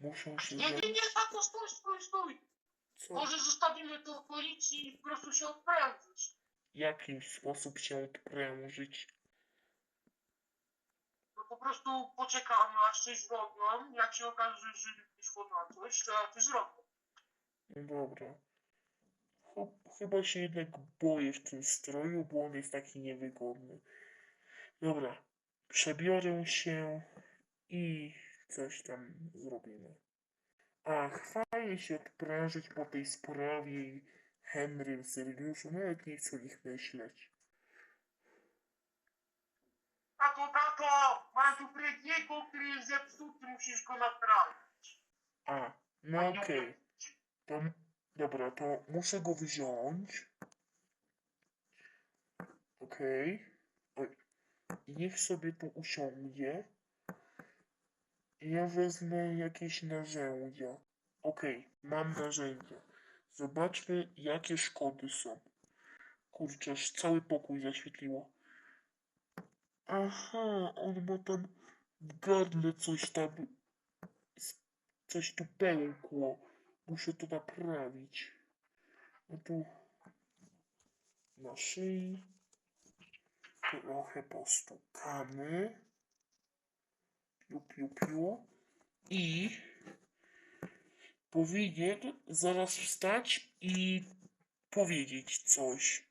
Muszą się... Nie, nie, nie, tato, stój, stój, stój. Co? Może zostawimy to policji i po prostu się odprężysz. W jaki sposób się odprężyć? No po prostu poczekamy aż coś zrobią. Jak się okaże, że nie szło na coś, to ja to zrobię. No dobra. Ch- Chyba się jednak boję w tym stroju, bo on jest taki niewygodny. Dobra. Przebiorę się i coś tam zrobimy. Ach, fajnie się odprężyć po tej sprawie i Henrym, Sergiuszu, nawet nie chcę o nich myśleć. Tato, tato, mam tu Frediego, który jest zepsuty, musisz go naprawić. A, no okej. To, m- dobra, to muszę go wziąć. Okej. Oj. I niech sobie tu usiądzie. Ja wezmę jakieś narzędzia. Okej, mam narzędzia. Zobaczmy, jakie szkody są. Kurczę, aż cały pokój zaświetliło. Aha, on ma tam w gardle coś tam coś tu pękło. Muszę to naprawić. No tu na szyi trochę postukamy. Piu, piu, piu. I powinien zaraz wstać i powiedzieć coś.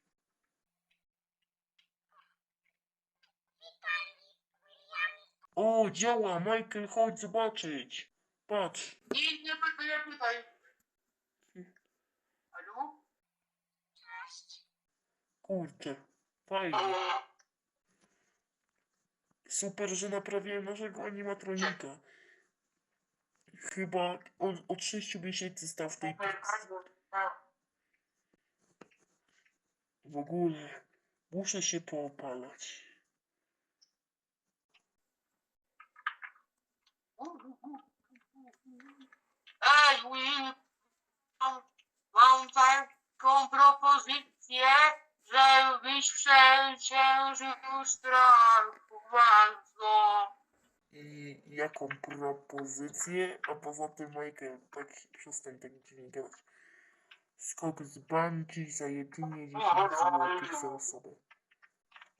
O, działa! Michael, chodź zobaczyć. Patrz. Nie, nie pytaj, nie pytaj. Halo? Kurczę, fajnie. Super, że naprawiłem naszego animatronika. Chyba od, od 6 miesięcy stał w tej pizzy. W ogóle muszę się poopalać. Ej, Will, mam, mam taką propozycję, żebyś przeciężył strach bardzo. I jaką propozycję? A poza tym, Michael, tak przestań tak dziwnie gadać. Skok z bungee za jedynie 10 zł za osobę.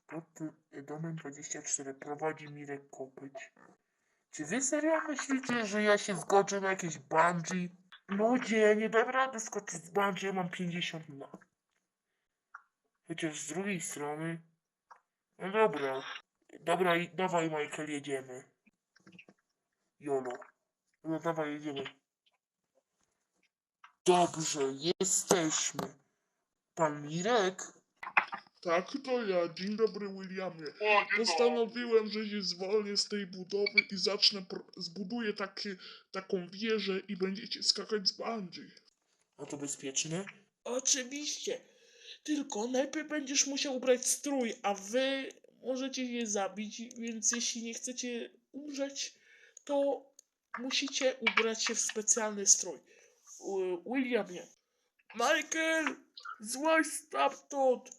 Pod domem 24 prowadzi Mirek Kopyć. Czy wy serio myślicie, że ja się zgodzę na jakieś bungee? Ludzie, ja nie dam rady skoczyć z bungee, ja mam 50 lat. Chociaż z drugiej strony... No dobra. Dobra, i dawaj Michael, jedziemy. Jolo. No dawaj, jedziemy. Dobrze, jesteśmy. Pan Mirek? Tak, to ja. Dzień dobry, Williamie. O, Postanowiłem, że się zwolnię z tej budowy i zacznę, zbuduję takie, taką wieżę i będziecie skakać z bungee. A to bezpieczne? Oczywiście. Tylko najpierw będziesz musiał ubrać strój, a wy możecie je zabić, więc jeśli nie chcecie umrzeć, to musicie ubrać się w specjalny strój. Wi- Williamie. Michael! Złaź stamtąd!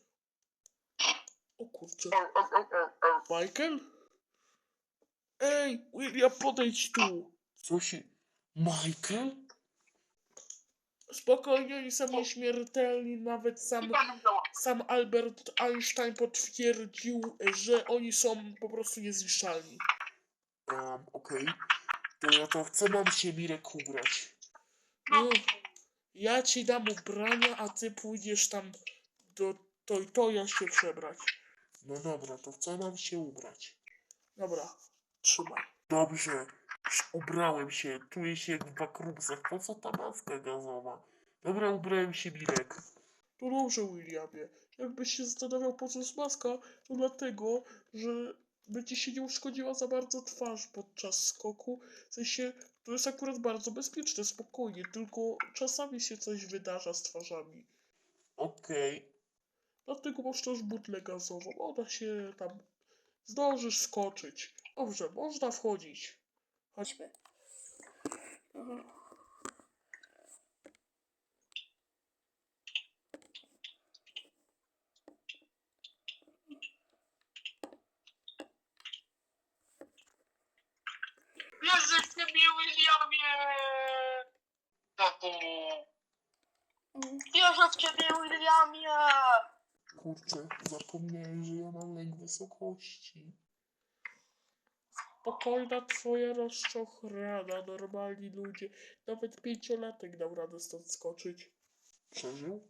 O kurczę. Michael? Ej, William, podejdź tu. Co się... Michael? Spokojnie, oni są nieśmiertelni, nawet sam, sam Albert Einstein potwierdził, że oni są po prostu niezniszczalni. Um, okej. To ja to chcę mam się Mirek ubrać. No, ja ci dam ubrania, a ty pójdziesz tam do to i to ja się przebrać. No dobra, to chcę mam się ubrać. Dobra, trzymaj. Dobrze. Ubrałem się. Czuję się jak w bakrumsach. Po co ta maska gazowa? Dobra, ubrałem się Mirek. To dobrze, Williamie. Jakbyś się zastanawiał, po co jest maska, to dlatego, że będzie się nie uszkodziła za bardzo twarz podczas skoku. W sensie, to jest akurat bardzo bezpieczne, spokojnie, tylko czasami się coś wydarza z twarzami. Okej. Dlatego masz też butlę gazową. Ona się tam zdążysz skoczyć. Dobrze, można wchodzić. Chodźmy. Wierzę w ciebie, Williamie! Kurczę, zapomniałem, że ja mam lęk wysokości. Spokojna twoja rozczochrana, normalni ludzie. Nawet pięciolatek dał radę stąd skoczyć. Przeżył?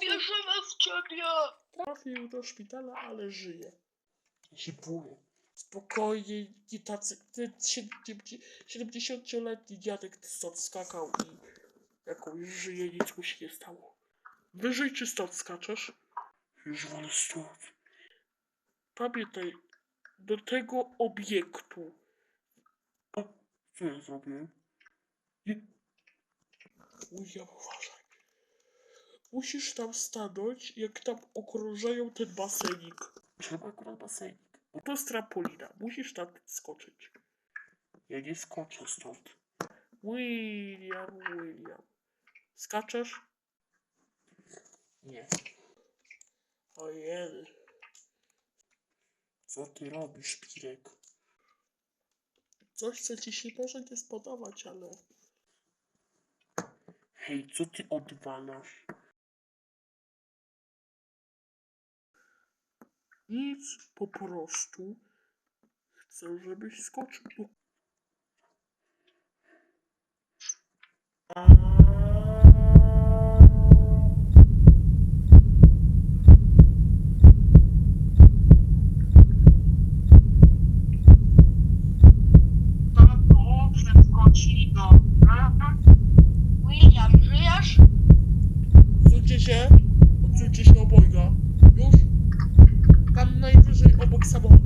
Wierzymy w ciebie! Trafił do szpitala, ale żyje. Boję. Spokojnie, nie tacy. Ten 70-letni dziadek stąd skakał i jakoś żyje, nic mu się nie stało. Wyżej czy stąd skaczesz? Już wolę stąd. Pamiętaj, do tego obiektu Co ja zrobiłem? Nie, William, uważaj. Musisz tam stanąć, jak tam okrążają ten basenik. trzeba akurat basenik. Bo to jest trampolina. Musisz tam skoczyć. Ja nie skoczę stąd. William, William. Skaczesz? Nie. Ojej. Co ty robisz, Pirek? Coś, co ci się może nie spodobać, ale... Hej, co ty odwalasz? Nic, po prostu chcę, żebyś skoczył. No. kwa sababu